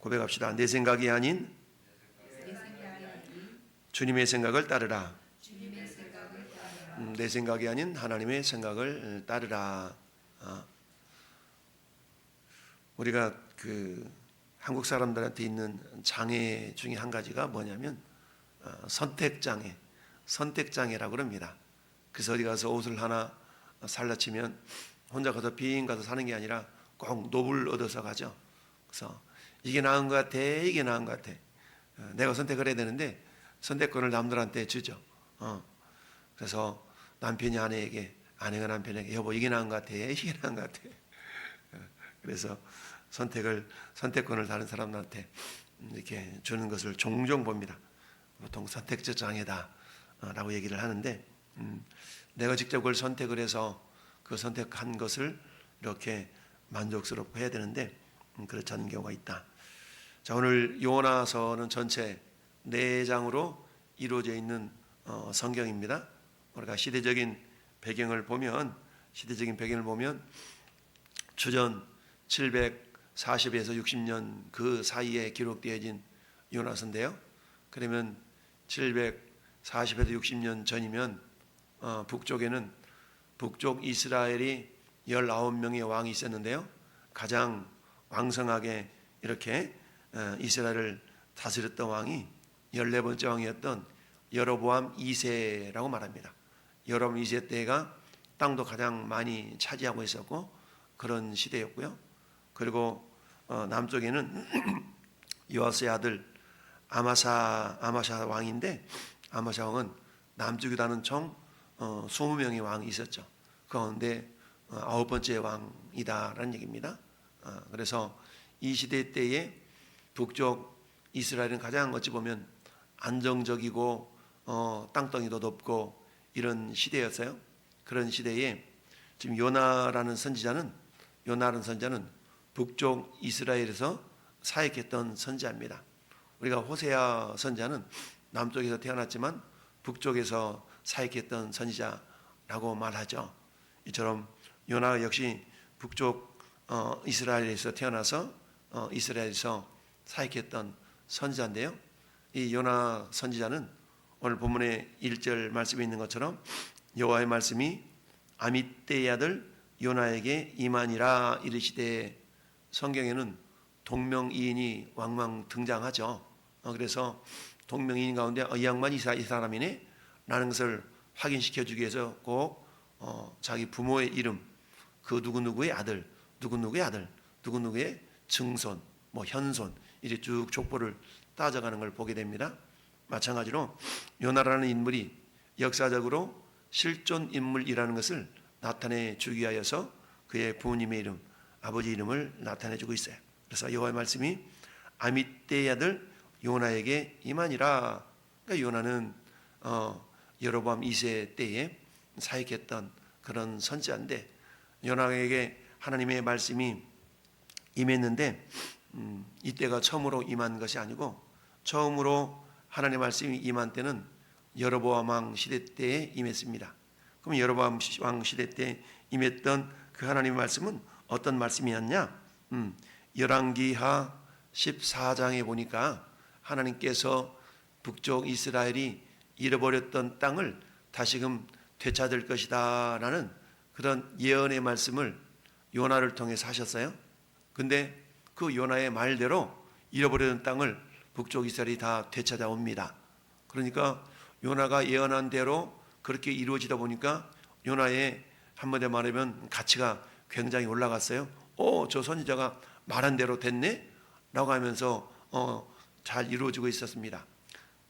고백합시다. 내 생각이 아닌 주님의 생각을 따르라. 음, 내 생각이 아닌 하나님의 생각을 따르라. 어. 우리가 그 한국 사람들한테 있는 장애 중에 한 가지가 뭐냐면 어, 선택 장애, 선택 장애라고 그럽니다. 그래서 어디 가서 옷을 하나 살라 치면 혼자 가서 빙 가서 사는 게 아니라 꼭 노블 얻어서 가죠. 그래서 이게 나은 것 같아, 이게 나은 것 같아. 어, 내가 선택을 해야 되는데 선택권을 남들한테 주죠. 어. 그래서 남편이 아내에게, 아내가 남편에게 여보 이게 나은 것 같아, 이게 나은 것 같아. 어, 그래서 선택을 선택권을 다른 사람한테 이렇게 주는 것을 종종 봅니다. 보통 선택적 장애다라고 얘기를 하는데 음, 내가 직접 그걸 선택을 해서 그 선택한 것을 이렇게 만족스럽고 해야 되는데 음, 그렇지 않은 경우가 있다. 자 오늘 요나서는 전체 네 장으로 이루어져 있는 어, 성경입니다. 우리가 시대적인 배경을 보면 시대적인 배경을 보면 주전 740에서 60년 그 사이에 기록되어진 요나서인데요. 그러면 740에서 60년 전이면 어, 북쪽에는 북쪽 이스라엘이 19명의 왕이 있었는데요. 가장 왕성하게 이렇게 어, 이스라엘을 다스렸던 왕이 14번째 왕이었던 여로보암 2세라고 말합니다. 여로보암 2세 때가 땅도 가장 많이 차지하고 있었고 그런 시대였고요. 그리고 어, 남쪽에는 요아스의 아들 아마사 아마샤 왕인데 아마샤 왕은 남쪽이라는 총 어, 20명의 왕이 있었죠. 그 어, 아홉 번째 왕이다라는 얘기입니다. 어, 그래서 이 시대 때에 북쪽 이스라엘은 가장 어찌 보면 안정적이고 어, 땅덩이도 높고 이런 시대였어요. 그런 시대에 지금 요나라는 선지자는 요나라는 선지자는 북쪽 이스라엘에서 사역했던 선지자입니다. 우리가 호세아 선지자는 남쪽에서 태어났지만 북쪽에서 사역했던 선지자라고 말하죠. 이처럼 요나 역시 북쪽 어, 이스라엘에서 태어나서 어, 이스라엘에서 사역했던 선지자인데요. 이 요나 선지자는 오늘 본문의 1절 말씀에 있는 것처럼 여호와의 말씀이 아미떼의 아들 요나에게 임하니라 이르시되 성경에는 동명이인이 왕왕 등장하죠. 어, 그래서 동명이인 가운데 어, 이 양반이 이 사람이네 라는 것을 확인시켜 주기 위해서 꼭 어, 자기 부모의 이름 그 누구누구의 아들 누구누구의 아들 누구누구의 증손 뭐 현손 이렇게 쭉 족보를 따져가는 걸 보게 됩니다. 마찬가지로 요나라는 인물이 역사적으로 실존 인물이라는 것을 나타내 주기 위하여서 그의 부모님의 이름, 아버지 이름을 나타내 주고 있어요. 그래서 여호와의 말씀이 아미떼의 아들 요나에게 임하니라. 그러니까 요나는 어, 여로보암 2세 때에 사역했던 그런 선지자인데 요나에게 하나님의 말씀이 임했는데 음, 이때가 처음으로 임한 것이 아니고 처음으로 하나님의 말씀이 임한 때는 여로보암 왕 시대 때에 임했습니다. 그럼 여로보암 왕 시대 때 임했던 그 하나님의 말씀은 어떤 말씀이었냐? 음, 열왕기하 14장에 보니까 하나님께서 북쪽 이스라엘이 잃어버렸던 땅을 다시금 되찾을 것이다라는 그런 예언의 말씀을 요나를 통해서 하셨어요. 근데 그 요나의 말대로 잃어버렸던 땅을 북쪽 이스라엘이 다 되찾아옵니다. 그러니까 요나가 예언한 대로 그렇게 이루어지다 보니까 요나의 한마디 말하면 가치가 굉장히 올라갔어요. 오, 저 선지자가 말한 대로 됐네? 라고 하면서 어, 잘 이루어지고 있었습니다.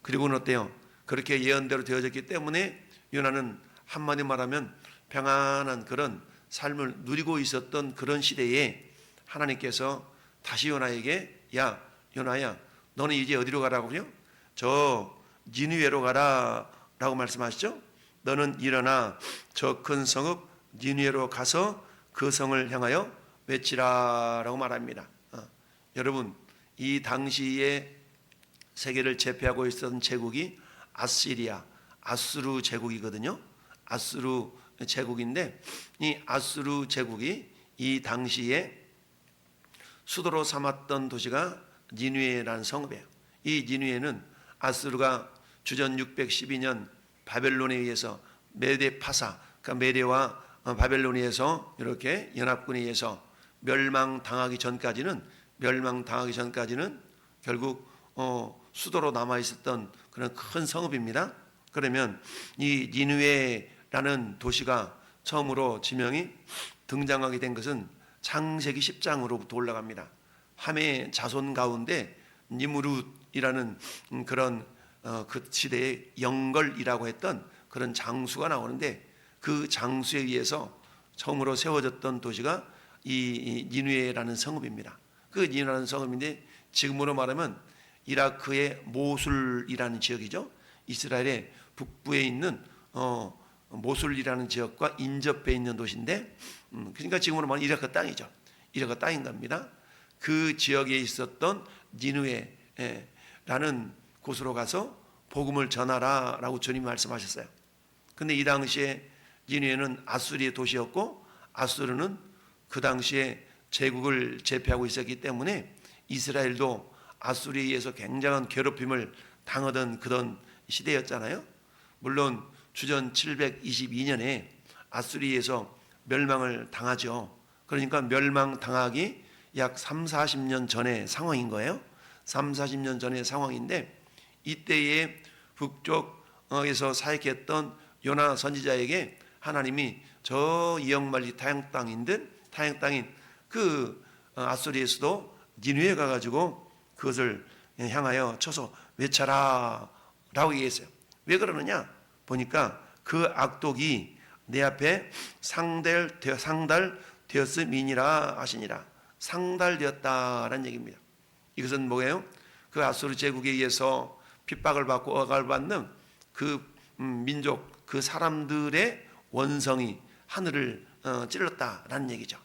그리고는 어때요? 그렇게 예언대로 되어졌기 때문에 요나는 한마디 말하면 평안한 그런 삶을 누리고 있었던 그런 시대에 하나님께서 다시 요나에게 야 요나야 너는 이제 어디로 가라고요? 저 니누에로 가라 라고 말씀하시죠? 너는 일어나 저 큰 성읍 니누에로 가서 그 성을 향하여 외치라 라고 말합니다. 어. 여러분 이 당시에 세계를 제패하고 있었던 제국이 아시리아, 아수르 제국이거든요. 아수르 제국인데 이 아수르 제국이 이 당시에 수도로 삼았던 도시가 니누에라는 성읍이에요. 이 니누에는 아수르가 주전 612년 바벨론에 의해서 메대 파사, 그러니까 메대와 어, 바벨론에 의해서 이렇게 연합군에 의해서 멸망당하기 전까지는 멸망당하기 전까지는 결국 어, 수도로 남아 있었던 그런 큰 성읍입니다. 그러면 이 니누에 라는 도시가 처음으로 지명이 등장하게 된 것은 창세기 10장으로부터 올라갑니다. 함의 자손 가운데 니무룻이라는 음, 그런 어, 그 시대의 영걸이라고 했던 그런 장수가 나오는데 그 장수에 의해서 처음으로 세워졌던 도시가 이 니누에라는 성읍입니다. 그 니누라는 성읍인데 지금으로 말하면 이라크의 모술이라는 지역이죠. 이스라엘의 북부에 있는 어, 모술이라는 지역과 인접해 있는 도시인데, 음, 그러니까 지금으로 말하면 이라크 땅이죠. 이라크 땅인 겁니다. 그 지역에 있었던 니누에라는 곳으로 가서 복음을 전하라라고 주님 말씀하셨어요. 근데 이 당시에 니누에는 아수리의 도시였고 아수르는 그 당시에 제국을 제패하고 있었기 때문에 이스라엘도 아수리에 의해서 굉장한 괴롭힘을 당하던 그런 시대였잖아요. 물론 주전 722년에 아수리에서 멸망을 당하죠. 그러니까 멸망 당하기 약 3, 40년 전의 상황인 거예요. 3, 40년 전의 상황인데 이때에 북쪽에서 사역했던 요나 선지자에게 하나님이 저 이역말리 타양 땅인데 타양 땅인 그 아수리에서도 니누에 가가지고 그것을 향하여 쳐서 외쳐라라고 얘기했어요. 왜 그러느냐? 보니까 그 악독이 내 앞에 상달 상달 되었음이니라 하시니라. 상달되었다라는 얘기입니다. 이것은 뭐예요? 그 아수르 제국에 의해서 핍박을 받고 억압을 받는 그 음, 민족 그 사람들의 원성이 하늘을 어, 찔렀다라는 얘기죠.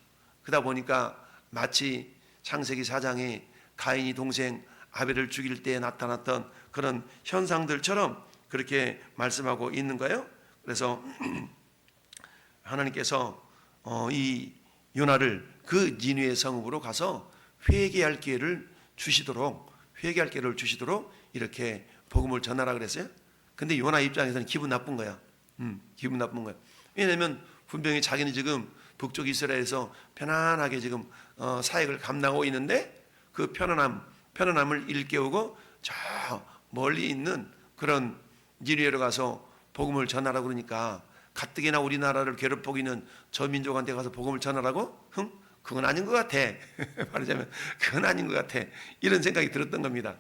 그러다 보니까 마치 창세기 4장에 가인이 동생 아벨을 죽일 때 나타났던 그런 현상들처럼 그렇게 말씀하고 있는 거예요. 그래서 하나님께서 어, 이 요나를 그 니누의 성읍으로 가서 회개할 기회를 주시도록 회개할 기회를 주시도록 이렇게 복음을 전하라 그랬어요. 근데 요나 입장에서는 기분 나쁜 거야. 음, 기분 나쁜 거야. 왜냐하면 분명히 자기는 지금 북쪽 이스라엘에서 편안하게 지금 어, 사역을 감당하고 있는데 그 편안함, 편안함을 일깨우고 저 멀리 있는 그런 니누에로 가서 복음을 전하라 그러니까 가뜩이나 우리나라를 괴롭히고 있는 저 민족한테 가서 복음을 전하라고? 흥? 그건 아닌 것 같아. 말하자면 그건 아닌 것 같아. 이런 생각이 들었던 겁니다.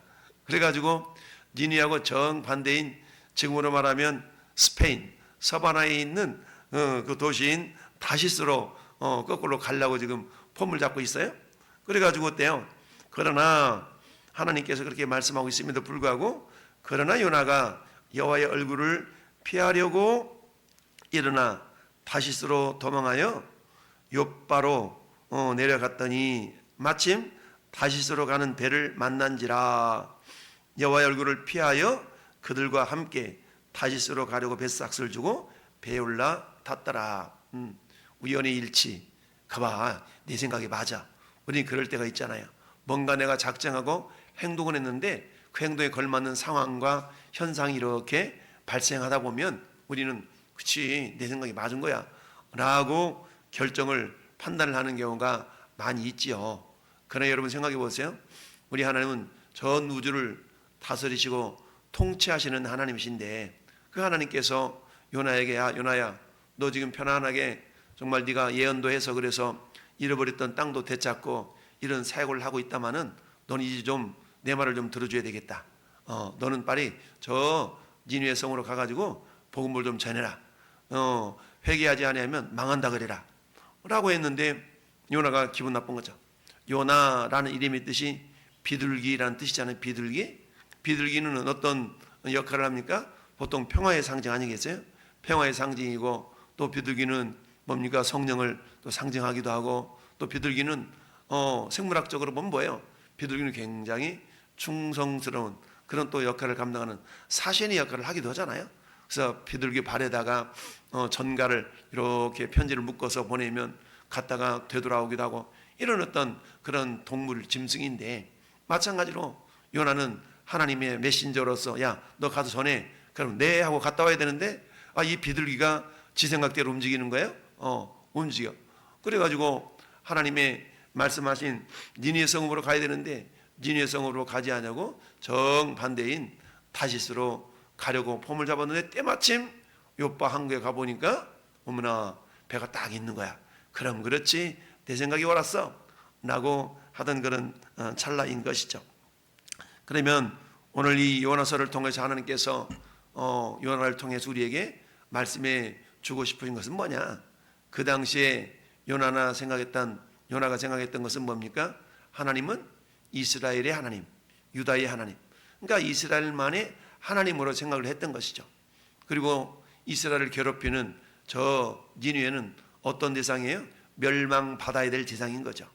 그래가지고 니니하고 정반대인 지금으로 말하면 스페인 서바나에 있는 어, 그 도시인 다시스로 어, 거꾸로 가려고 지금 폼을 잡고 있어요. 그래가지고 어때요? 그러나 하나님께서 그렇게 말씀하고 있음에도 불구하고 그러나 요나가 여호와의 얼굴을 피하려고 일어나 다시스로 도망하여 요바로 어, 내려갔더니 마침 다시스로 가는 배를 만난지라 여호와의 얼굴을 피하여 그들과 함께 다시스로 가려고 뱃삭스를 주고 배에 올라 탔더라. 음, 우연의 일치. 가봐, 내 생각이 맞아. 우리는 그럴 때가 있잖아요. 뭔가 내가 작정하고 행동을 했는데 그 행동에 걸맞는 상황과 현상이 이렇게 발생하다 보면 우리는 그치 내 생각이 맞은 거야 라고 결정을 판단을 하는 경우가 많이 있지요 그러나 여러분 생각해 보세요 우리 하나님은 전 우주를 다스리시고 통치하시는 하나님이신데 그 하나님께서 요나에게 야 요나야 너 지금 편안하게 정말 네가 예언도 해서 그래서 잃어버렸던 땅도 되찾고 이런 사역을 하고 있다마는 너는 이제 좀 내 말을 좀 들어줘야 되겠다. 어, 너는 빨리 저 니누의 성으로 가가지고 복음을 좀 전해라. 어, 회개하지 않으면 망한다 그래라. 라고 했는데 요나가 기분 나쁜 거죠. 요나라는 이름의 뜻이 비둘기라는 뜻이잖아요. 비둘기. 비둘기는 어떤 역할을 합니까? 보통 평화의 상징 아니겠어요? 평화의 상징이고 또 비둘기는 뭡니까? 성령을 또 상징하기도 하고 또 비둘기는 어, 생물학적으로 보면 뭐예요? 비둘기는 굉장히 충성스러운 그런 또 역할을 감당하는 사신의 역할을 하기도 하잖아요. 그래서 비둘기 발에다가 어, 전갈을 이렇게 편지를 묶어서 보내면 갔다가 되돌아오기도 하고 이런 어떤 그런 동물 짐승인데 마찬가지로 요나는 하나님의 메신저로서 야 너 가서 전해. 그럼 네 하고 갔다 와야 되는데 아 이 비둘기가 지 생각대로 움직이는 거예요? 어 움직여. 그래가지고 하나님의 말씀하신 니니의 성읍으로 가야 되는데 니니의 성읍으로 가지 않냐고 정반대인 다시스로 가려고 폼을 잡았는데 때마침 요빠 항구에 가보니까 어머나 배가 딱 있는 거야 그럼 그렇지 내 생각이 옳았어 라고 하던 그런 어, 찰나인 것이죠 그러면 오늘 이 요나서를 통해서 하나님께서 어, 요나를 통해서 우리에게 말씀해 주고 싶으신 것은 뭐냐? 그 당시에 요나나 생각했던 요나가 생각했던 것은 뭡니까? 하나님은 이스라엘의 하나님, 유다의 하나님. 그러니까 이스라엘만의 하나님으로 생각을 했던 것이죠. 그리고 이스라엘을 괴롭히는 저 니누에는 어떤 대상이에요? 멸망 받아야 될 대상인 거죠.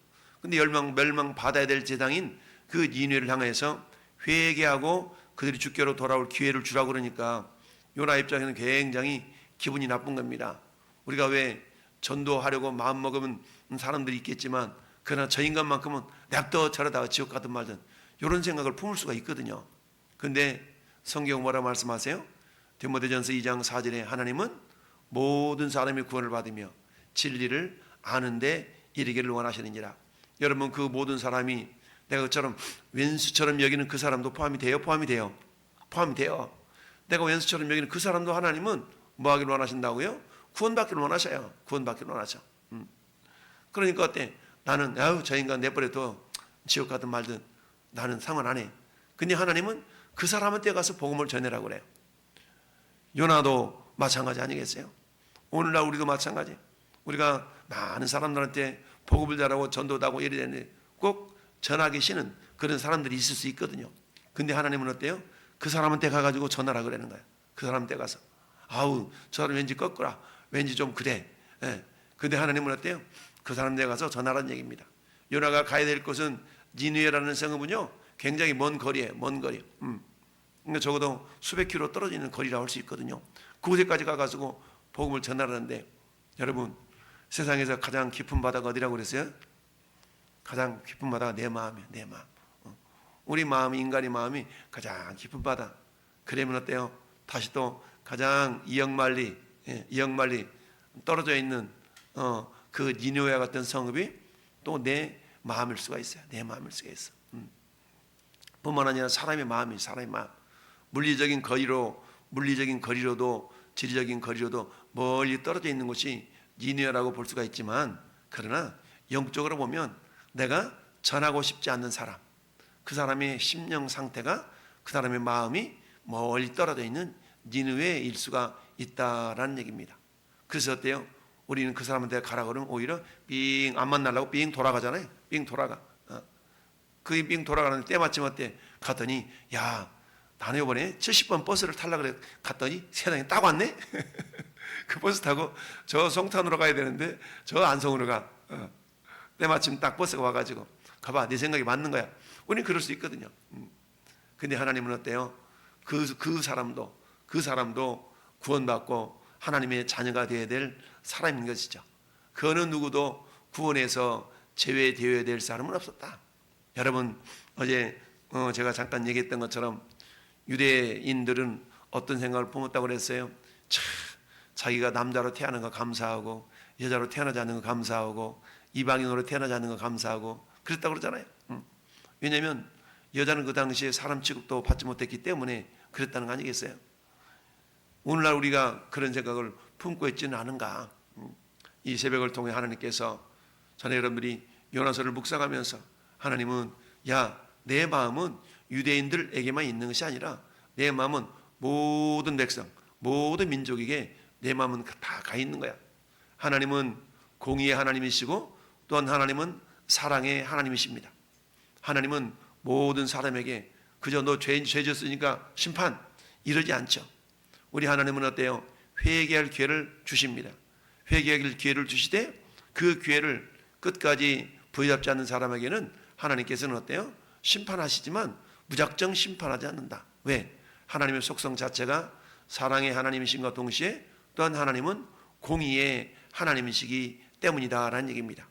근데 멸망 멸망 받아야 될 대상인 그 니누에를 향해서 회개하고 그들이 주께로 돌아올 기회를 주라고 그러니까 요나 입장에는 굉장히 기분이 나쁜 겁니다. 우리가 왜 전도하려고 마음 먹으면 사람들이 있겠지만 그러나 저 인간만큼은 냅둬 저러다가 지옥 가든 말든 이런 생각을 품을 수가 있거든요. 근데 성경 뭐라 말씀하세요? 디모데전서 2장 4절에 하나님은 모든 사람이 구원을 받으며 진리를 아는데 이르기를 원하시느니라. 여러분 그 모든 사람이 내가 그처럼 왼수처럼 여기는 그 사람도 포함이 돼요? 포함이 돼요? 포함이 돼요. 내가 왼수처럼 여기는 그 사람도 하나님은 뭐 하기를 원하신다고요? 구원받기를 원하셔요. 구원받기를 원하셔. 음. 그러니까 어때? 나는 아유 저 인간 내버려둬 지옥 가든 말든 나는 상관 안 해. 근데 하나님은 그 사람한테 가서 복음을 전해라고 그래요. 요나도 마찬가지 아니겠어요? 오늘날 우리도 마찬가지. 우리가 많은 사람들한테 복음을 잘하고 전도도 하고 이래야 되는데 꼭 전하기 싫은 그런 사람들이 있을 수 있거든요. 근데 하나님은 어때요? 그 사람한테 가가지고 전하라 그러는 거예요. 그 사람한테 가서. 아우, 저 사람 왠지 꺾으라. 왠지 좀 그래. 예. 근데 하나님은 어때요? 그 사람한테 가서 전하라는 얘기입니다. 요나가 가야 될 곳은 니누에라는 성읍은요, 굉장히 먼 거리에, 먼 거리. 음. 그러니까 적어도 수백 킬로 떨어져 있는 거리라고 할 수 있거든요. 그곳에까지 가가지고 복음을 전하라는데, 여러분, 세상에서 가장 깊은 바다가 어디라고 그랬어요? 가장 깊은 바다가 내 마음이에요. 내 마음. 어. 우리 마음이 인간의 마음이 가장 깊은 바다. 그러면 어때요? 다시 또 가장 이역만리, 예, 이역만리 떨어져 있는 어, 그 니누에 같은 성읍이 또 내 마음일 수가 있어요. 내 마음일 수가 있어. 음. 뿐만 아니라 사람의 마음이 사람의 마음. 물리적인 거리로 물리적인 거리로도 지리적인 거리로도 멀리 떨어져 있는 곳이 니누에라고 볼 수가 있지만 그러나 영적으로 보면 내가 전하고 싶지 않는 사람, 그 사람의 심령 상태가 그 사람의 마음이 멀리 떨어져 있는 니누의 일수가 있다라는 얘기입니다. 그래서 어때요? 우리는 그 사람한테 가라 그러면 오히려 삥안 만나려고 삥 돌아가잖아요. 삥 돌아가. 어. 그삥 돌아가는데 때마침 어때? 갔더니 야 나는 이번에 70번 버스를 탈라 그래 갔더니 세상에 딱 왔네. 그 버스 타고 저 송탄으로 가야 되는데 저 안성으로 가. 어. 때마침 딱 버스가 와가지고 가봐 내 생각이 맞는 거야. 우리는 그럴 수 있거든요. 음. 근데 하나님은 어때요? 그, 그 사람도 그 사람도 구원받고 하나님의 자녀가 되어야 될 사람인 것이죠. 그 어느 누구도 구원에서 제외되어야 될 사람은 없었다. 여러분 어제 어, 제가 잠깐 얘기했던 것처럼 유대인들은 어떤 생각을 품었다고 그랬어요. 참 자기가 남자로 태어난 거 감사하고 여자로 태어나지 않는 거 감사하고 이방인으로 태어나지 않는 거 감사하고 그랬다고 그러잖아요. 음. 왜냐하면 여자는 그 당시에 사람 취급도 받지 못했기 때문에 그랬다는 거 아니겠어요? 오늘날 우리가 그런 생각을 품고 있지는 않은가? 음. 이 새벽을 통해 하나님께서 전에 여러분들이 요나서를 묵상하면서 하나님은 야 내 마음은 유대인들에게만 있는 것이 아니라 내 마음은 모든 백성, 모든 민족에게 내 마음은 다 가 있는 거야. 하나님은 공의의 하나님이시고 또한 하나님은 사랑의 하나님이십니다. 하나님은 모든 사람에게 그저 너 죄, 죄 졌으니까 심판 이러지 않죠. 우리 하나님은 어때요? 회개할 기회를 주십니다. 회개할 기회를 주시되 그 기회를 끝까지 부여잡지 않는 사람에게는 하나님께서는 어때요? 심판하시지만 무작정 심판하지 않는다. 왜? 하나님의 속성 자체가 사랑의 하나님이신과 동시에 또한 하나님은 공의의 하나님이시기 때문이다라는 얘기입니다.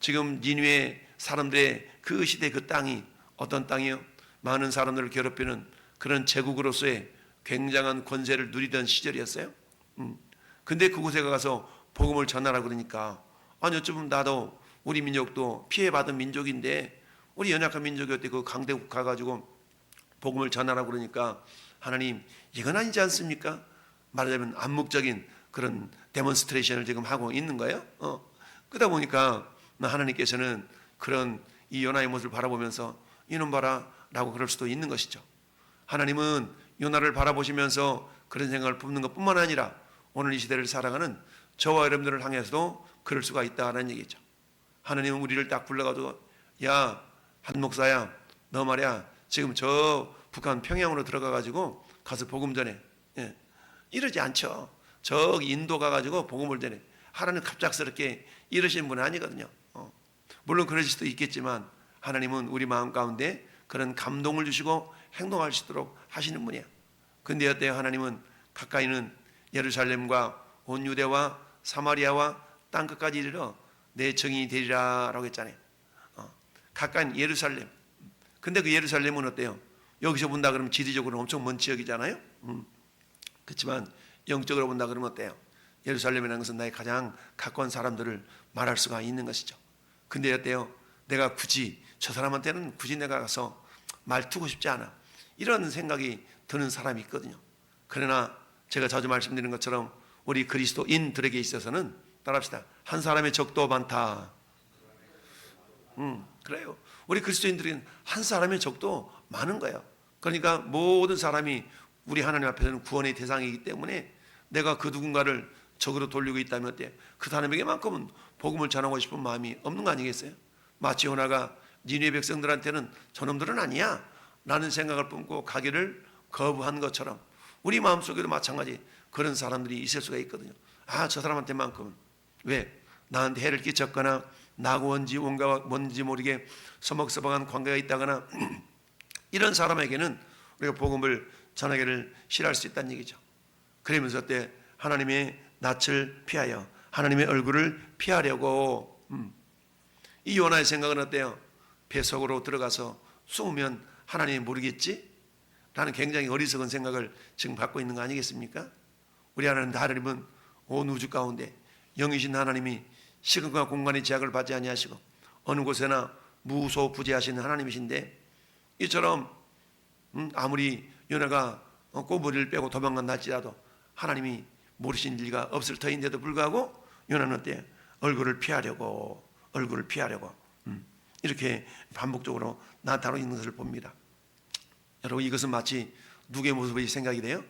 지금 니누의 사람들의 그 시대 그 땅이 어떤 땅이요? 많은 사람들을 괴롭히는 그런 제국으로서의 굉장한 권세를 누리던 시절이었어요. 음. 근데 그곳에 가서 복음을 전하라 그러니까 아니 어쩌면 나도 우리 민족도 피해받은 민족인데 우리 연약한 민족이었대 그 강대국 가가지고 복음을 전하라 그러니까 하나님 이건 아니지 않습니까? 말하자면 암묵적인 그런 데몬스트레이션을 지금 하고 있는 거예요. 어. 그러다 보니까 하나님께서는 그런 이 요나의 모습을 바라보면서 이놈 봐라라고 그럴 수도 있는 것이죠. 하나님은 요나를 바라보시면서 그런 생각을 품는 것뿐만 아니라 오늘 이 시대를 살아가는 저와 여러분들을 향해서도 그럴 수가 있다는 얘기죠. 하나님은 우리를 딱 불러가지고 야 한 목사야 너 말이야 지금 저 북한 평양으로 들어가가지고 가서 복음 전해 예. 이러지 않죠. 저기 인도 가가지고 복음을 전해 하나님 갑작스럽게 이러시는 분은 아니거든요. 어. 물론 그러실 수도 있겠지만 하나님은 우리 마음 가운데 그런 감동을 주시고 행동할 수 있도록 하시는 분이야. 근데 어때요? 하나님은 가까이는 예루살렘과 온 유대와 사마리아와 땅 끝까지 이르러 내 정이 되리라라고 했잖아요. 어. 가까이 예루살렘. 근데 그 예루살렘은 어때요? 여기서 본다 그러면 지리적으로 엄청 먼 지역이잖아요. 음. 그렇지만 영적으로 본다 그러면 어때요? 예루살렘이라는 것은 나의 가장 가까운 사람들을 말할 수가 있는 것이죠. 근데 어때요? 내가 굳이 저 사람한테는 굳이 내가 가서 말투고 싶지 않아. 이런 생각이 드는 사람이 있거든요. 그러나 제가 자주 말씀드리는 것처럼 우리 그리스도인들에게 있어서는 따라합시다. 한 사람의 적도 많다. 음, 그래요. 우리 그리스도인들은 한 사람의 적도 많은 거예요. 그러니까 모든 사람이 우리 하나님 앞에서는 구원의 대상이기 때문에 내가 그 누군가를 적으로 돌리고 있다면 어때? 그 사람에게만큼은 복음을 전하고 싶은 마음이 없는 거 아니겠어요? 마치 요나가 니네 백성들한테는 저놈들은 아니야 라는 생각을 품고 가기를 거부한 것처럼 우리 마음속에도 마찬가지 그런 사람들이 있을 수가 있거든요. 아, 저 사람한테만큼은 왜? 나한테 해를 끼쳤거나 나고 원지 뭔가 뭔지 모르게 서먹서먹한 관계가 있다거나 이런 사람에게는 우리가 복음을 전하기를 싫어할 수 있다는 얘기죠. 그러면서 어때 하나님의 낯을 피하여 하나님의 얼굴을 피하려고 음. 이 요나의 생각은 어때요? 배 속으로 들어가서 숨으면 하나님이 모르겠지? 라는 굉장히 어리석은 생각을 지금 갖고 있는 거 아니겠습니까? 우리 하나님 하나님은 온 우주 가운데 영이신 하나님이 시간과 공간의 제약을 받지 아니하시고 어느 곳에나 무소부재하시는 하나님이신데 이처럼 음, 아무리 요나가 어, 꼬부리를 빼고 도망간다 할지라도 하나님이 모르신 일가 없을 터인데도 불구하고 요나는 어때? 얼굴을 피하려고 얼굴을 피하려고 음, 이렇게 반복적으로 나타나고 있는 것을 봅니다. 여러분 이것은 마치 누구의 모습이 생각이 돼요?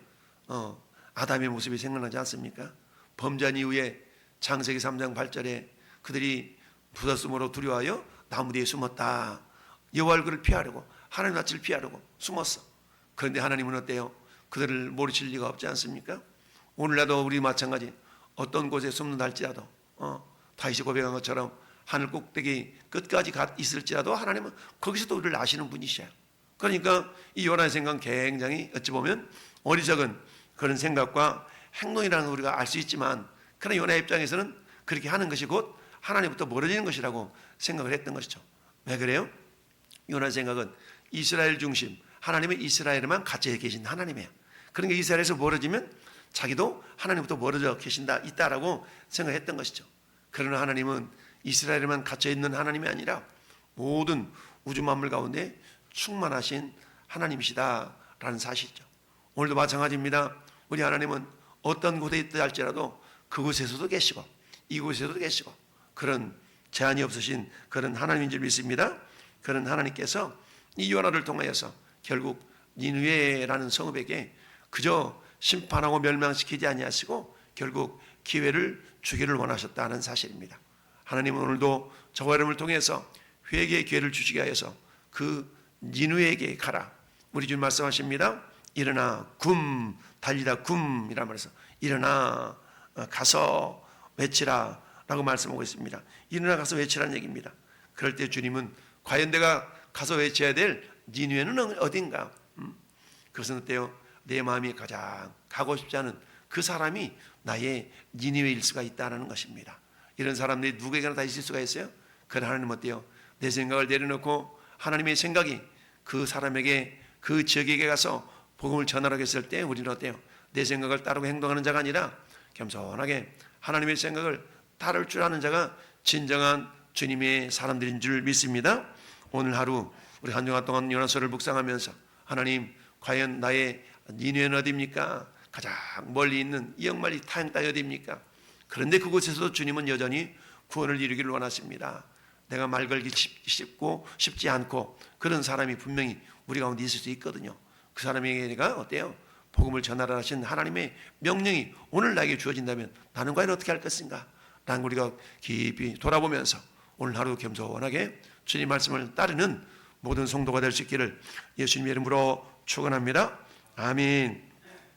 어, 아담의 모습이 생각나지 않습니까? 범죄한 이후에 창세기 3장 8절에 그들이 부었음으로 두려워하여 나무 뒤에 숨었다. 여호와 얼굴을 피하려고 하나님 낯을 피하려고 숨었어. 그런데 하나님은 어때요? 그들을 모르실 리가 없지 않습니까? 오늘날도 우리 마찬가지 어떤 곳에 숨는다 할지라도 어, 다윗이 고백한 것처럼 하늘 꼭대기 끝까지 가 있을지라도 하나님은 거기서도 우리를 아시는 분이셔요. 그러니까 이 요나의 생각은 굉장히 어찌 보면 어리석은 그런 생각과 행동이라는 걸 우리가 알 수 있지만 그러나 요나 입장에서는 그렇게 하는 것이 곧 하나님부터 멀어지는 것이라고 생각을 했던 것이죠. 왜 그래요? 요나 생각은 이스라엘 중심, 하나님은 이스라엘에만 갇혀 계신 하나님이에요. 그러니까 이스라엘에서 멀어지면 자기도 하나님부터 멀어져 계신다, 있다라고 생각했던 것이죠. 그러나 하나님은 이스라엘에만 갇혀 있는 하나님이 아니라 모든 우주 만물 가운데 충만하신 하나님이시다라는 사실이죠. 오늘도 마찬가지입니다. 우리 하나님은 어떤 곳에 있다 할지라도 그곳에서도 계시고 이곳에서도 계시고 그런 제한이 없으신 그런 하나님인 줄 믿습니다. 그런 하나님께서 이 요나를 통하여서 결국 니누에라는 성읍에게 그저 심판하고 멸망시키지 아니하시고 결국 기회를 주기를 원하셨다는 사실입니다. 하나님은 오늘도 저와 여러분을 통해서 회개의 기회를 주시게 하여서 그 니누에게 가라. 우리 주님 말씀하십니다. 일어나 굼 달리다 굼이라 말해서 일어나 어, 가서 외치라 라고 말씀하고 있습니다. 일어나 가서 외치라는 얘기입니다. 그럴 때 주님은 과연 내가 가서 외쳐야 될 니누에는 어딘가? 음, 그것은 어때요? 내 마음이 가장 가고 싶지 않은 그 사람이 나의 니누에일 수가 있다는 것입니다. 이런 사람들이 누구에게나 다 있을 수가 있어요. 그러나 하나님 어때요? 내 생각을 내려놓고 하나님의 생각이 그 사람에게 그 지역에게 가서 복음을 전하라고 했을 때 우리는 어때요? 내 생각을 따르고 행동하는 자가 아니라 겸손하게 하나님의 생각을 따를 줄 아는 자가 진정한 주님의 사람들인 줄 믿습니다. 오늘 하루 우리 한 주간 동안 요나서를 묵상하면서 하나님 과연 나의 니네는 어디입니까? 가장 멀리 있는 이역말리 타양 땅이 어디입니까? 그런데 그곳에서도 주님은 여전히 구원을 이루기를 원하십니다. 내가 말 걸기 쉽- 쉽고 쉽지 않고 그런 사람이 분명히 우리 가운데 있을 수 있거든요. 그 사람에게가 어때요? 복음을 전하라 하신 하나님의 명령이 오늘 나에게 주어진다면 나는 과연 어떻게 할 것인가? 라는 우리가 깊이 돌아보면서 오늘 하루 겸손하게 주님 말씀을 따르는 모든 성도가 될 수 있기를 예수님의 이름으로 축원합니다. 아멘.